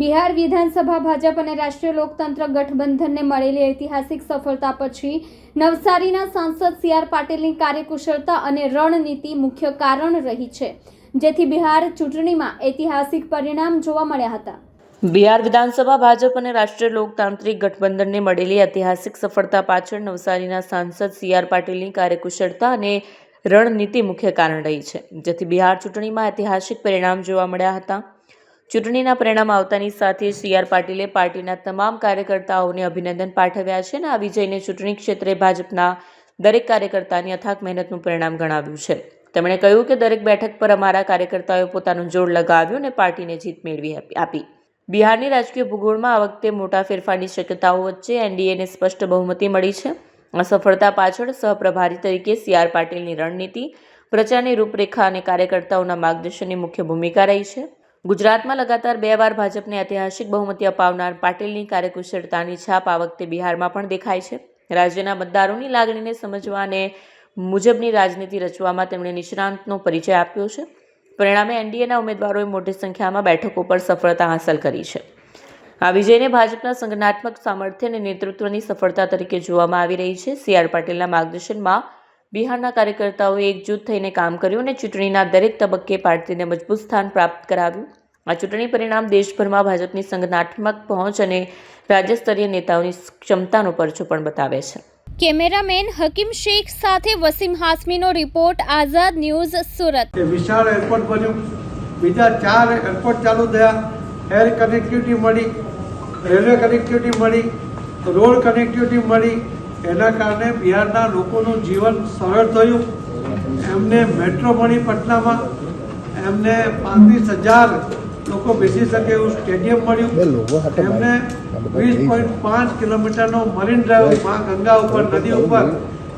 બિહાર વિધાનસભા ભાજપ અને રાષ્ટ્રીય લોકતંત્ર ગઠબંધનને મળેલી ઐતિહાસિક સફળતા પછી નવસારીના સાંસદ સી આર પાટીલની કાર્યકુશળતા અને રણનીતિ મુખ્ય કારણ રહી છે, જેથી બિહાર ચૂંટણીમાં ઐતિહાસિક પરિણામ જોવા મળ્યા હતા. બિહાર વિધાનસભા ભાજપ અને રાષ્ટ્રીય લોકતાંત્રિક ગઠબંધનને મળેલી ઐતિહાસિક સફળતા પાછળ નવસારીના સાંસદ સી આર પાટીલની કાર્યકુશળતા અને રણનીતિ મુખ્ય કારણ રહી છે, જેથી બિહાર ચૂંટણીમાં ઐતિહાસિક પરિણામ જોવા મળ્યા હતા. ચૂંટણીના પરિણામ આવતાની સાથે સી આર પાટીલે પાર્ટીના તમામ કાર્યકર્તાઓને અભિનંદન પાઠવ્યા છે અને આ વિજયને ચૂંટણી ક્ષેત્રે ભાજપના દરેક કાર્યકર્તાની અથાક મહેનતનું પરિણામ ગણાવ્યું છે. તેમણે કહ્યું કે દરેક બેઠક પર અમારા કાર્યકર્તાઓએ પોતાનું જોર લગાવ્યું અને પાર્ટીને જીત મેળવી આપી- બિહારની રાજકીય ભૂગોળમાં આ વખતે મોટા ફેરફારની શક્યતાઓ વચ્ચે એનડીએને સ્પષ્ટ બહુમતી મળી છે. આ સફળતા પાછળ સહપ્રભારી તરીકે સી આર પાટીલની રણનીતિ, પ્રચારની રૂપરેખા અને કાર્યકર્તાઓના માર્ગદર્શનની મુખ્ય ભૂમિકા રહી છે. ગુજરાતમાં લગાતાર બે વાર ભાજપને ઐતિહાસિક બહુમતી અપાવનાર પાટીલની કાર્યકુશળતાની છાપ આ વખતે બિહારમાં પણ દેખાય છે. રાજ્યના મતદારોની લાગણીને સમજવા અને મુજબની રાજનીતિ રચવામાં તેમણે નિષ્ણાંતનો પરિચય આપ્યો છે. પરિણામે એનડીએના ઉમેદવારોએ મોટી સંખ્યામાં બેઠકો પર સફળતા હાંસલ કરી છે. આ વિજયને ભાજપના સંગઠનાત્મક સામર્થ્ય અને નેતૃત્વની સફળતા તરીકે જોવામાં આવી રહી છે. સી આર પાટીલના માર્ગદર્શનમાં બિહારના કાર્યકર્તાઓએ એકજૂથ થઈને કામ કર્યું અને ચૂંટણીના દરેક તબક્કે પાર્ટીને મજબૂત સ્થાન પ્રાપ્ત કરાવ્યું. આ ચૂંટણી પરિણામ દેશભરમાં ભાજપની સંગઠનાત્મક પહોંચ અને રાજ્ય સ્તરીય નેતાઓની ક્ષમતાનો પરચો પણ બતાવે છે. કેમેરામેન હકીમ શેખ સાથે વસીમ હાસમીનો રિપોર્ટ આઝાદ ન્યૂઝ સુરત. વિશાળ એરપોર્ટ બન્યું. બીજા ચાર એરપોર્ટ ચાલુ થયા. એર કનેક્ટિવિટી મળી રેલવે કનેક્ટિવિટી મળી રોડ કનેક્ટિવિટી મળી એના કારણે બિહારના લોકોનું જીવન સરળ થયું. એમને મેટ્રો મળી પટનામાં. એમને પાંત્રીસ હજાર લોકો બેસી શકે એવું સ્ટેડિયમ મળ્યું. એમને વીસ પોઈન્ટ પાંચ કિલોમીટરનો મરીન ડ્રાઈવ મા ગંગા ઉપર નદી ઉપર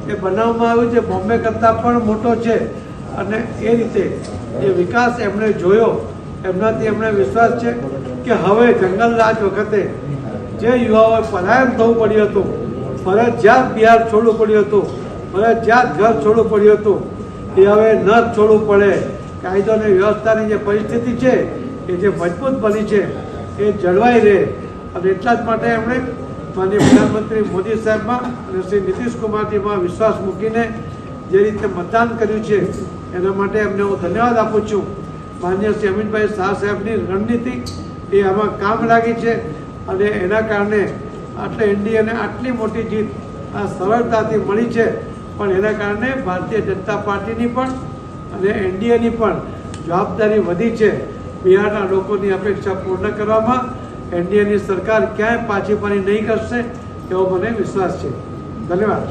એ બનાવવામાં આવ્યું છે. બોમ્બે કરતાં પણ મોટો છે. અને એ રીતે જે વિકાસ એમણે જોયો એમનાથી એમણે વિશ્વાસ છે કે હવે જંગલ રાજ વખતે જે યુવાઓએ પલાયન થવું પડ્યું હતું ફરજિયાત બિહાર છોડવું પડ્યું હતું, ફરજિયાત ઘર છોડવું પડ્યું હતું એ હવે ન છોડવું પડે. કાયદો અને વ્યવસ્થાની જે પરિસ્થિતિ છે, એ જે મજબૂત બની છે, એ જળવાઈ રહે. અને એટલા જ માટે એમણે માનનીય પ્રધાનમંત્રી મોદી સાહેબમાં અને શ્રી નીતિશ કુમારજીમાં વિશ્વાસ મૂકીને જે રીતે મતદાન કર્યું છે, એના માટે એમને હું ધન્યવાદ આપું છું. માન્ય શ્રી અમિતભાઈ શાહ સાહેબની રણનીતિ એ આમાં કામ લાગી છે અને એના કારણે આટલે એનડીએને આટલી મોટી જીત, આ સરળતાથી મળી છે. પણ એના કારણે ભારતીય જનતા પાર્ટીની પણ અને એનડીએની પણ જવાબદારી વધી છે. બિહારના લોકોની અપેક્ષા પૂર્ણ કરવામાં એનડીએની સરકાર ક્યાંય પાછી પાણી નહીં કરશે એવો મને વિશ્વાસ છે. ધન્યવાદ.